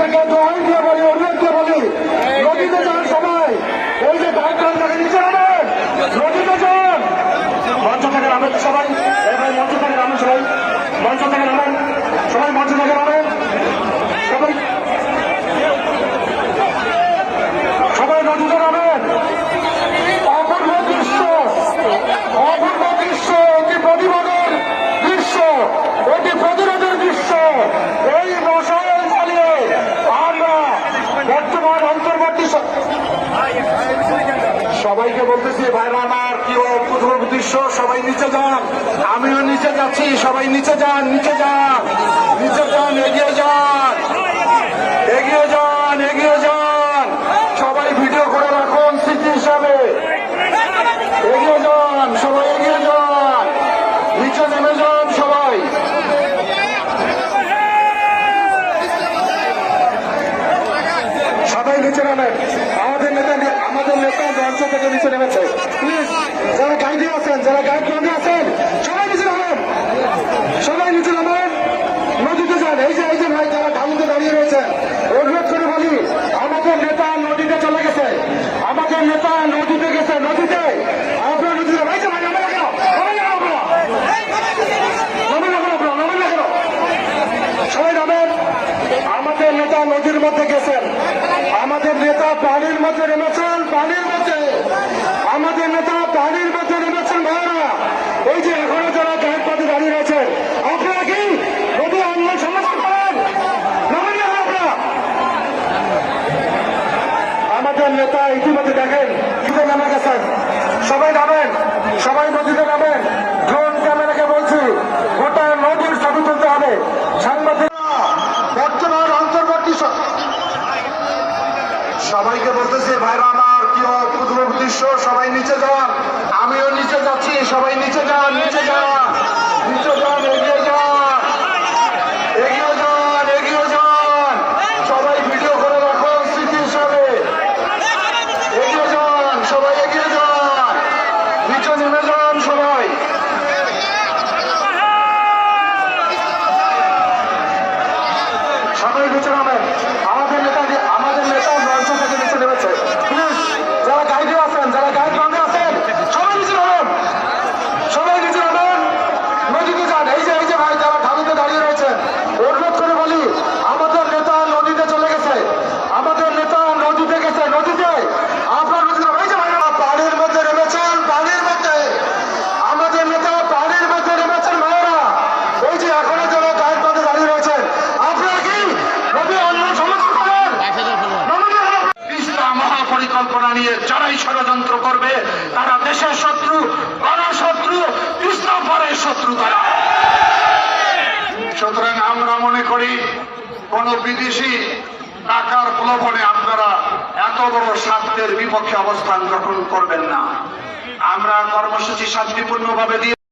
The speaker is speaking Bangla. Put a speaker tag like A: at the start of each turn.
A: থেকে দোহাই দিয়ে বলি ওই যে ডাক্তার তাকে নিচে নামেন। নদীতে যান। মঞ্চ থেকে নামেন সবাই। এবার মঞ্চ থেকে নামেন সবাই। মঞ্চ থেকে নামেন। সবাই মঞ্চ থেকে সবাইকে বলতেছি, ভাইরা আমার কি দৃশ্য সবাই নিচে যান। আমিও নিচে যাচ্ছি, সবাই নিচে যান নিচে যান নিচে যান, এগিয়ে যান এগিয়ে যান এগিয়ে যান সবাই ভিডিও করে রাখুন স্মৃতি হিসাবে এগিয়ে যান সবাই এগিয়ে যান নিচে নেমে যান সবাই সবাই নিচে নামেন আমাদের নেতা আমাদের নেতা মঞ্চ থেকে নিচে নেমেছে। আছেন, যারা গাইড বন্ধে আছেন, সবাই নিচে নামেন। সবাই নিচে নামেন। নদীতে যান। এই যে এই যে ভাই যারা ঢালুতে দাঁড়িয়ে রয়েছেন অনুরোধ করে বলি, আমাদের নেতা নদীতে চলে গেছে। আমাদের নেতা নদীতে গেছে। নদীতে আপনার নদীতে ভাই যে ভাই নামে লাগাও নামে লাগাও আপনারা নামে লাগাও আপনারা নামে লাগাও সবাই নামেন আমাদের নেতা নদীর মধ্যে গেছেন। আমাদের নেতা পানির মধ্যে নেমেছেন, পানির মধ্যে। আমাদের নেতা পানির মধ্যে নেমেছেন ভাইরা এই যে এখনও যারা গায়ের পথে দাঁড়িয়ে রয়েছেন, আপনারা কি নদী আন্দোলন সমর্থন করেন? আপনারা। আমাদের নেতা ইতিমধ্যে দেখেন, নদীতে নামে গেছেন। সবাই নামেন, সবাই নদীতে নামেন। ড্রোন সবাইকে বলতেছি, ভাইরা আমার কি অদ্ভুত দৃশ্য, সবাই নিচে যান। আমিও নিচে যাচ্ছি, সবাই নিচে যান নিচে যান নিচে যান, এগিয়ে যান যান সবাই ভিডিও করে রাখুন যান, সবাই এগিয়ে যান। নিচে যান সবাই নিচে নামেন আমাদের নেতা আমাদের নেতা মঞ্চ থেকে নিচে নেমেছে প্লিজ যারা গাইডে আছেন যারা গাইড বন্ধে আছেন সবাই নিচে নামেন সবাই নিচে নামেন নদীতে যান এই যে এই যে ভাই যারা ঢালুতে দাঁড়িয়ে রয়েছেন অনুরোধ করে বলি আমাদের নেতা নদীতে চলে গেছে আমাদের নেতা নদীতে গেছে নদীতে আপনার নদীতে এই যে ভাইরা পানির মধ্যে নেমেছেন পানির মধ্যে আমাদের নেতা পানির মধ্যে নেমেছেন ভাইরা এই যে এখনও যারা গায়ের পথে দাঁড়িয়ে রয়েছেন আপনারা কি নদী আন্দোলন সমর্থন করেন তিস্তা মহাপরিকল্পনা নিয়ে যারাই ষড়যন্ত্র করবে, তারা দেশের শত্রু গণশত্রু শত্রু পরের শত্রু তারা। সুতরাং আমরা মনে করি, কোন বিদেশি টাকার প্রলোভনে আপনারা এত বড় স্বার্থের বিপক্ষে অবস্থান গ্রহণ করবেন না। আমরা কর্মসূচি শান্তিপূর্ণভাবে দিয়ে